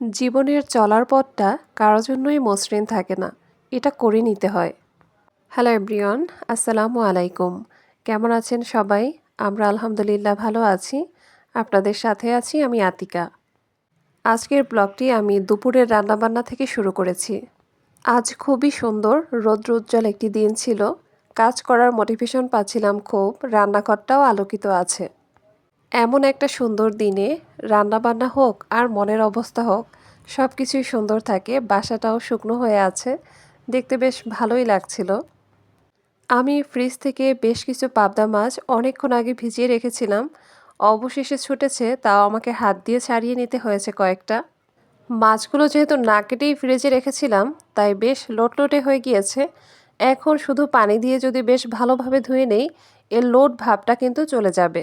জীবনের চলার পথটা কারোর জন্যই মসৃণ থাকে না, এটা করে নিতে হয়। হ্যালো এভরিওয়ান আসসালামু আলাইকুম। কেমন আছেন সবাই? আমরা আলহামদুলিল্লাহ ভালো আছি। আপনাদের সাথে আছি আমি আতিকা। আজকের ব্লগটি আমি দুপুরের রান্নাবান্না থেকে শুরু করেছি। আজ খুবই সুন্দর রৌদ্র উজ্জ্বল একটি দিন ছিল। কাজ করার মোটিভেশন পাচ্ছিলাম খুব, রান্নাঘরটাও আলোকিত আছে। এমন একটা সুন্দর দিনে রান্নাবান্না হোক আর মনের অবস্থা হোক সব কিছুই সুন্দর থাকে, বাসাটাও শুকনো হয়ে আছে, দেখতে বেশ ভালোই লাগছিল। আমি ফ্রিজ থেকে বেশ কিছু পাবদা মাছ অনেকক্ষণ আগে ভিজিয়ে রেখেছিলাম, অবশেষে ছুটেছে, তাও আমাকে হাত দিয়ে ছাড়িয়ে নিতে হয়েছে কয়েকটা। মাছগুলো যেহেতু না কেটেই ফ্রিজে রেখেছিলাম, তাই বেশ লোটলোটে হয়ে গিয়েছে, এখন শুধু পানি দিয়ে যদি বেশ ভালোভাবে ধুয়ে নেই, এর লোট ভাবটা কিন্তু চলে যাবে।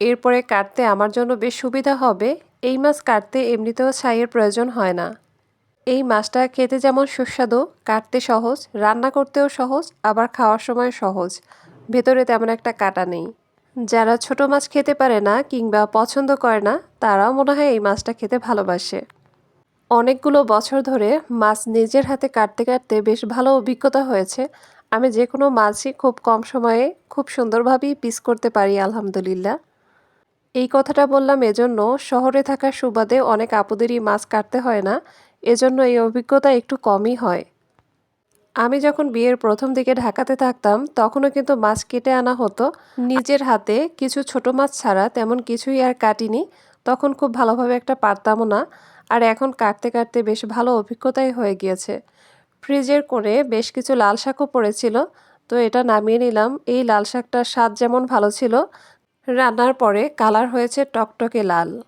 এরপরে কাটতে আমার জন্য বেশ সুবিধা হবে। এই মাছ কাটতে এমনিতেও ছাইয়ের প্রয়োজন হয় না। এই মাছটা খেতে যেমন সুস্বাদু, কাটতে সহজ, রান্না করতেও সহজ, আবার খাওয়ার সময় সহজ। ভেতরে তেমন একটা কাটা নেই। যারা ছোট মাছ খেতে পারে না কিংবা পছন্দ করে না, তারাও মনে হয় এই মাছটা খেতে ভালোবাসে। অনেকগুলো বছর ধরে মাছ নিজের হাতে কাটতে কাটতে বেশ ভালো অভিজ্ঞতা হয়েছে। আমি যে কোনো মাছই খুব কম সময়ে খুব সুন্দরভাবেই পিস করতে পারি, আলহামদুলিল্লাহ। এই কথাটা বললাম এজন্য শহরে থাকার সুবাদে অনেক আপুদেরই মাছ কাটতে হয় না, এজন্য এই অভিজ্ঞতা একটু কমই হয়। আমি যখন বিয়ের প্রথম দিকে ঢাকাতে থাকতাম, তখনও কিন্তু মাছ কেটে আনা হতো। নিজের হাতে কিছু ছোট মাছ ছাড়া তেমন কিছুই আর কাটিনি, তখন খুব ভালোভাবে একটা পারতামও না। আর এখন কাটতে কাটতে বেশ ভালো অভিজ্ঞতাই হয়ে গিয়েছে। ফ্রিজের করে বেশ কিছু লাল শাকও পড়েছিল, তো এটা নামিয়ে নিলাম। এই লাল শাকটার স্বাদ যেমন ভালো ছিল রান্নার পরে কালার হয়েছে টকটকে লাল।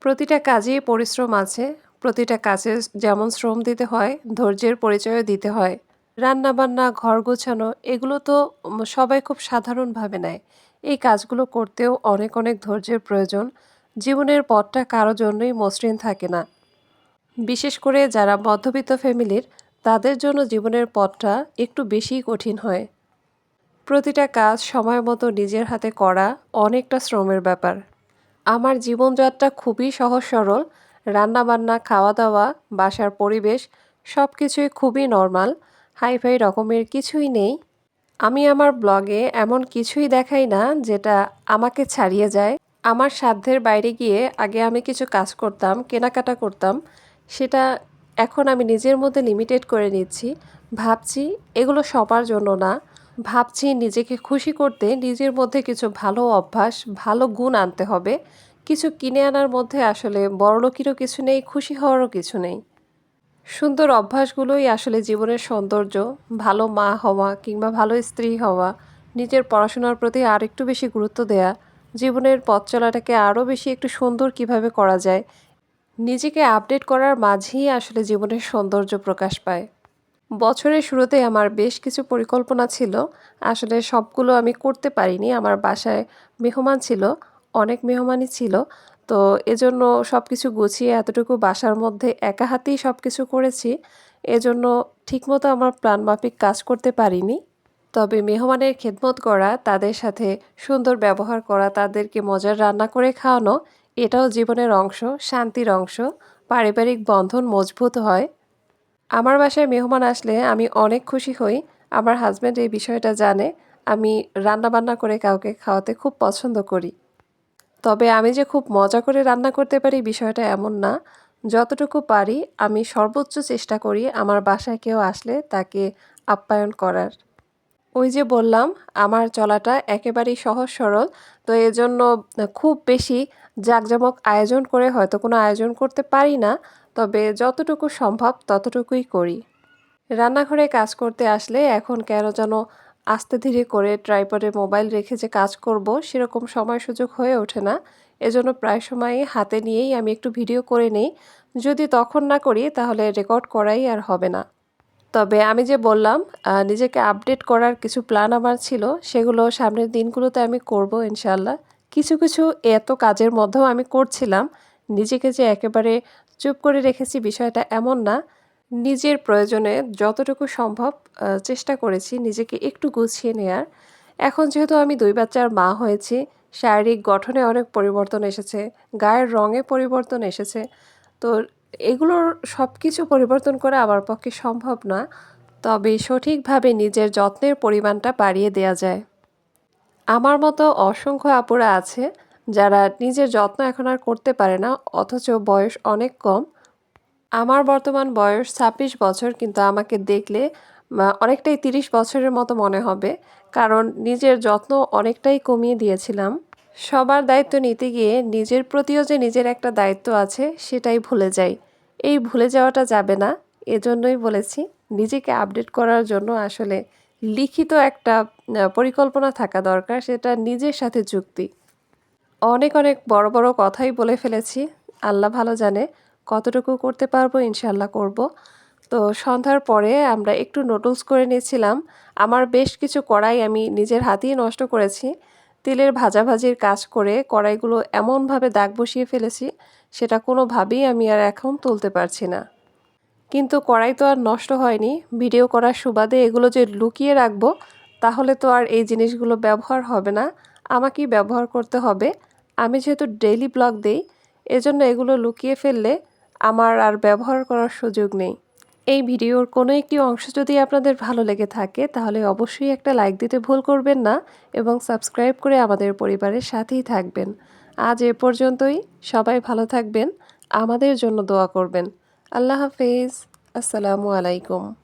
প্রতিটা কাজেই পরিশ্রম আছে, প্রতিটা কাজে যেমন শ্রম দিতে হয়, ধৈর্যের পরিচয়ও দিতে হয়। রান্না বান্না ঘর গোছানো, এগুলো তো সবাই খুব সাধারণভাবে নেয়। এই কাজগুলো করতেও অনেক অনেক ধৈর্যের প্রয়োজন। জীবনের পথটা কারও জন্যই মসৃণ থাকে না। বিশেষ করে যারা মধ্যবিত্ত ফ্যামিলির, তাদের জন্য জীবনের পথটা একটু বেশিই কঠিন হয়। প্রতিটা কাজ সময় মতো নিজের হাতে করা অনেকটা শ্রমের ব্যাপার। আমার জীবনযাত্রা খুবই সহজ সরল। রান্নাবান্না খাওয়া দাওয়া বাসার পরিবেশ সব কিছুই খুবই নর্মাল। হাইফাই রকমের কিছুই নেই। আমি আমার ব্লগে এমন কিছুই দেখাই না যেটা আমাকে ছাড়িয়ে যায়। আমার সাধ্যের বাইরে গিয়ে আগে আমি কিছু কাজ করতাম, কেনাকাটা করতাম। সেটা এখন আমি নিজের মধ্যে লিমিটেড করে নিচ্ছি। ভাবছি এগুলো সবার জন্য না। ভাবছি নিজেকে খুশি করতে নিজের মধ্যে কিছু ভালো অভ্যাস, ভালো গুণ আনতে হবে। কিছু কিনে আনার মধ্যে আসলে বড়লোকিরও কিছু নেই, খুশি হওয়ারও কিছু নেই। সুন্দর অভ্যাসগুলোই আসলে জীবনের সৌন্দর্য, ভালো মা হওয়া কিংবা ভালো স্ত্রী হওয়া, নিজের পড়াশোনার প্রতি আর একটু বেশি গুরুত্ব দেয়া, জীবনের পথ চলাটাকে আরও বেশি একটু সুন্দর কীভাবে করা যায়, নিজেকে আপডেট করার মাঝেই আসলে জীবনের সৌন্দর্য প্রকাশ পায়। বছরের শুরুতে আমার বেশ কিছু পরিকল্পনা ছিল। আসলে সবগুলো আমি করতে পারিনি। আমার বাসায় মেহমান ছিল, অনেক মেহমানই ছিল। তো এজন্য সব কিছু গুছিয়ে এতটুকু বাসার মধ্যে একা হাতেই সব কিছু করেছি। এজন্য ঠিকমতো আমার প্ল্যানমাফিক কাজ করতে পারিনি। তবে মেহমানের খেদমত করা, তাদের সাথে সুন্দর ব্যবহার করা, তাদেরকে মজার রান্না করে খাওয়ানো, এটাও জীবনের অংশ, শান্তির অংশ। পারিবারিক বন্ধন মজবুত হয়। আমার বাসায় মেহমান আসলে আমি অনেক খুশি হই। আমার হাজব্যান্ড এই বিষয়টা জানে। আমি রান্না বান্না করে কাউকে খাওয়াতে খুব পছন্দ করি। তবে আমি যে খুব মজা করে রান্না করতে পারি বিষয়টা এমন না। যতটুকু পারি আমি সর্বোচ্চ চেষ্টা করি আমার বাসায় কেউ আসলে তাকে আপ্যায়ন করার। ওই যে বললাম, আমার চলাটা একেবারেই সহজ সরল, তো এজন্য খুব বেশি জাঁকজমক আয়োজন করে হয়তো কোনো আয়োজন করতে পারি না। তবে যতটুকু সম্ভব ততটুকুই করি। রান্নাঘরে কাজ করতে আসলে এখন কেন যেন আস্তে ধীরে করে ট্রাইপডে মোবাইল রেখে যে কাজ করব সেরকম সময় সুযোগ হয়ে ওঠে না। এজন্য প্রায় সময় হাতে নিয়েই আমি একটু ভিডিও করে নেই। যদি তখন না করি তাহলে রেকর্ড করাই আর হবে না। তবে আমি যে বললাম নিজেকে আপডেট করার কিছু প্ল্যান আমার ছিল, সেগুলো সামনের দিনগুলোতে আমি করব ইনশাল্লাহ কিছু কিছু এত কাজের মধ্যেও আমি করছিলাম নিজেকে যে একেবারে চুপ করে রেখেছি বিষয়টা এমন না। নিজের প্রয়োজনে যতটুকু সম্ভব চেষ্টা করেছি নিজেকে একটু গুছিয়ে নেয়ার। এখন যেহেতু আমি দুই বাচ্চার মা হয়েছি, শারীরিক গঠনে অনেক পরিবর্তন এসেছে, গায়ের রঙে পরিবর্তন এসেছে, তো এগুলোর সব কিছু পরিবর্তন করা আমার পক্ষে সম্ভব না। তবে সঠিকভাবে নিজের যত্নের পরিমাণটা বাড়িয়ে দেওয়া যায়। আমার মতো অসংখ্য আপুরা আছে যারা নিজের যত্ন এখন আর করতে পারে না, অথচ বয়স অনেক কম। আমার বর্তমান বয়স ছাব্বিশ বছর, কিন্তু আমাকে দেখলে অনেকটাই তিরিশ বছরের মতো মনে হবে, কারণ নিজের যত্ন অনেকটাই কমিয়ে দিয়েছিলাম। সবার দায়িত্ব নিতে গিয়ে নিজের প্রতিও যে নিজের একটা দায়িত্ব আছে, সেটাই ভুলে যাই। এই ভুলে যাওয়াটা যাবে না, এজন্যই বলেছি, নিজেকে আপডেট করার জন্য আসলে লিখিত একটা পরিকল্পনা থাকা দরকার, সেটা নিজের সাথে যুক্তি। অনেক অনেক বড় বড় কথাই বলে ফেলেছি। আল্লাহ ভালো জানে কতটুকু করতে পারব ইনশাল্লাহ করব। তো সন্ধ্যার পরে আমরা একটু নুডলস করে নিয়েছিলাম। আমার বেশ কিছু কড়াই আমি নিজের হাতেই নষ্ট করেছি। তেলের ভাজাভাজির কাজ করে কড়াইগুলো এমনভাবে দাগ বসিয়ে ফেলেছি, সেটা কোনোভাবেই আমি আর এখন তুলতে পারছি না। কিন্তু কড়াই তো আর নষ্ট হয়নি। ভিডিও করার সুবাদে এগুলো যে লুকিয়ে রাখব, তাহলে তো আর এই জিনিসগুলো ব্যবহার হবে না। আমাকেই ব্যবহার করতে হবে। আমি যেহেতু ডেইলি ব্লগ দেই, এজন্য এগুলো লুকিয়ে ফেললে আমার আর ব্যবহার করার সুযোগ নেই। এই ভিডিওর কোনো একটি অংশ যদি আপনাদের ভালো লেগে থাকে, তাহলে অবশ্যই একটা লাইক দিতে ভুল করবেন না এবং সাবস্ক্রাইব করে আমাদের পরিবারের সাথেই থাকবেন। আজ এ পর্যন্তই, সবাই ভালো থাকবেন, আমাদের জন্য দোয়া করবেন। আল্লাহ হাফেজ, আসসালামু আলাইকুম।